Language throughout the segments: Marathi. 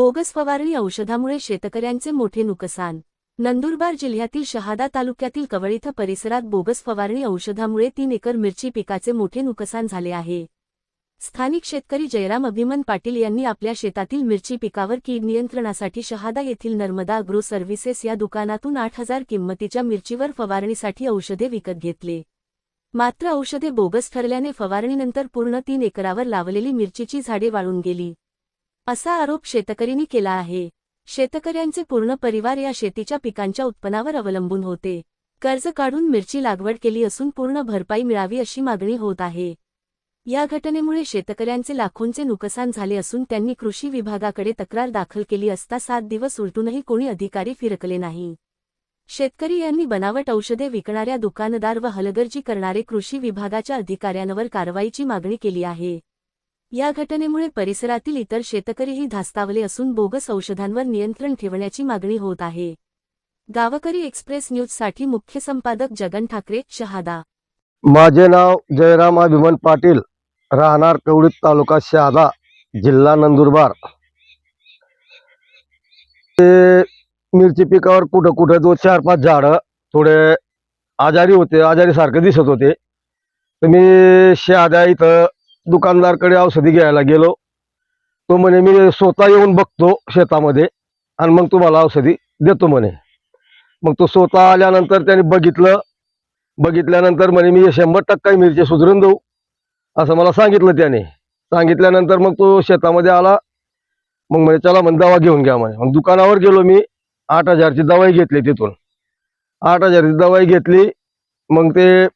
बोगस फवारणी औषधामुळे शेतकऱ्यांचे मोठे नुकसान. नंदुरबार जिल्ह्यातील शहादा तालुक्यातील कवळीथ परिसरात बोगस फवारणी औषधामुळे तीन एकर मिरची पिकाचे मोठे नुकसान झाले आहे. स्थानिक शेतकरी जयराम अभिमन पाटील यांनी आपल्या शेतातील मिरची पिकावर कीड नियंत्रणासाठी शहादा येथील नर्मदा अग्रो सर्व्हिसेस या दुकानातून आठ हजार किंमतीच्या मिरचीवर फवारणीसाठी औषधे विकत घेतले. मात्र औषधे बोगस ठरल्याने फवारणीनंतर पूर्ण तीन एकरावर लावलेली मिरचीची झाडे वाळून गेली. असा आरोप शेतकरींनी केला आहे. शेतकऱ्यांचे पूर्ण परिवार या शेतीच्या पिकांच्या उत्पन्नावर अवलंबून होते. कर्ज काढून मिरची लागवड केली असून पूर्ण भरपाई मिळावी अशी मागणी होत आहे. या घटनेमुळे शेतकऱ्यांचे लाखोंचे नुकसान झाले असून त्यांनी कृषी विभागाकडे तक्रार दाखल केली असता सात दिवस उलटूनही कोणी अधिकारी फिरकले नाही. शेतकरी यांनी बनावट औषधे विकणाऱ्या दुकानदार व हलगर्जी करणारे कृषी विभागाच्या अधिकाऱ्यांवर कारवाईची मागणी केली आहे. या घटनेमुळे परिसरातील इतर शेतकरीही धास्तावले असून बोगस औषधांवर नियंत्रण ठेवण्याची मागणी होत आहे. गावकरी एक्सप्रेस न्यूजसाठी मुख्य संपादक जगन ठाकरे शहादा. माझे नाव जयराम अभिमन पाटील राहणार कवडीत तालुका शहादा जिल्हा नंदुरबार. ते मिरची पिकावर कुठं कुठं जो चार पाच झाडं थोडे आजारी होते आजारी सारखे दिसत होते. तर मी शहादा इथं दुकानदारकडे औषधी घ्यायला गेलो. तो म्हणे मी स्वतः येऊन बघतो शेतामध्ये आणि मग तुम्हाला औषधी देतो म्हणे. मग तो स्वतः आल्यानंतर त्याने बघितलं. बघितल्यानंतर म्हणे मी शंभर टक्का मिरची सुधरून देऊ. असं मला सांगितलं त्याने. सांगितल्यानंतर मग तो शेतामध्ये आला. मग म्हणे चला म्हणे दवा घेऊन घ्या म्हणे. मग दुकानावर गेलो मी. आठ हजारची दवाई घेतली तिथून. आठ हजारची दवाई घेतली. मग ते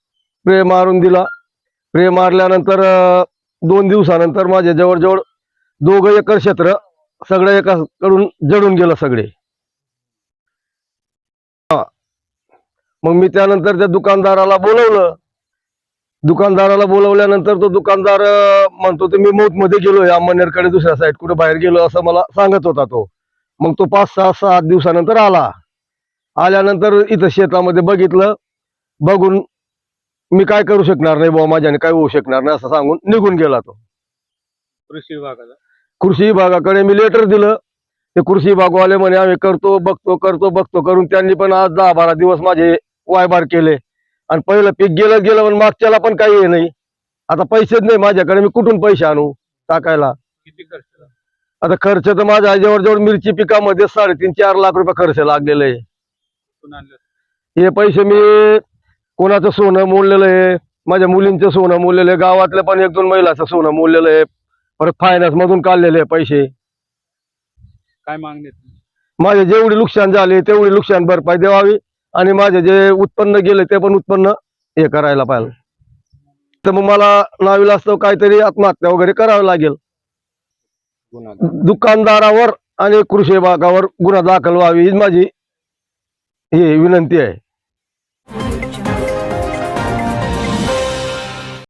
प्रे मारून दिला. प्रे मारल्यानंतर दोन दिवसानंतर माझ्या जवळजवळ दोघं एकर क्षेत्र सगळं एकाकडून जडून गेलं सगळे. मग मी त्यानंतर त्या दुकानदाराला बोलवलं. दुकानदाराला बोलवल्यानंतर तो दुकानदार म्हणतो ते मी मध्ये गेलोय अंमनेरकडे दुसऱ्या साईड कुठे बाहेर गेलो असं मला सांगत होता तो. मग तो पाच सहा सात दिवसानंतर आला. आल्यानंतर इथं शेतामध्ये बघितलं. बघून मी काय करू शकणार नाही बुवा माझ्याने काय होऊ शकणार नाही असं सांगून निघून गेला तो. कृषी विभागाचा कृषी विभागाकडे मी लेटर दिलं. ते कृषी विभागवाले म्हणे आम्ही करतो बघतो करतो बघतो. करून त्यांनी पण आज दहा बारा दिवस माझे वायबार केले. आणि पहिलं पीक गेलं गेलं पण मागच्याला पण काही हे नाही. आता पैसेच नाही माझ्याकडे मी कुठून पैसे आणू टाकायला? किती खर्च झाला? आता खर्च तर माझ्या जवळजवळ मिरची पिकामध्ये साडेतीन चार लाख रुपये खर्च लागलेला आहे. कुठून आणलं? हे पैसे मी कोणाचं सोनं मोडलेलं आहे? माझ्या मुलींचं सोनं मोडलेलं आहे. गावातल्या पण एक दोन महिलाचं सोनं मोडलेलं आहे. परत फायनान्स मधून काढलेले आहे पैसे. काय मागणी आहे तुमची? माझे जेवढे नुकसान झाले तेवढी नुकसान भरपाई द्यावी आणि माझे जे उत्पन्न गेले ते पण उत्पन्न हे करायला पाहिजे. तर मग मला नावीला असतो काहीतरी आत्महत्या वगैरे करावं लागेल. दुकानदारावर आणि कृषी विभागावर गुन्हा दाखल व्हावी हीच माझी ही विनंती आहे.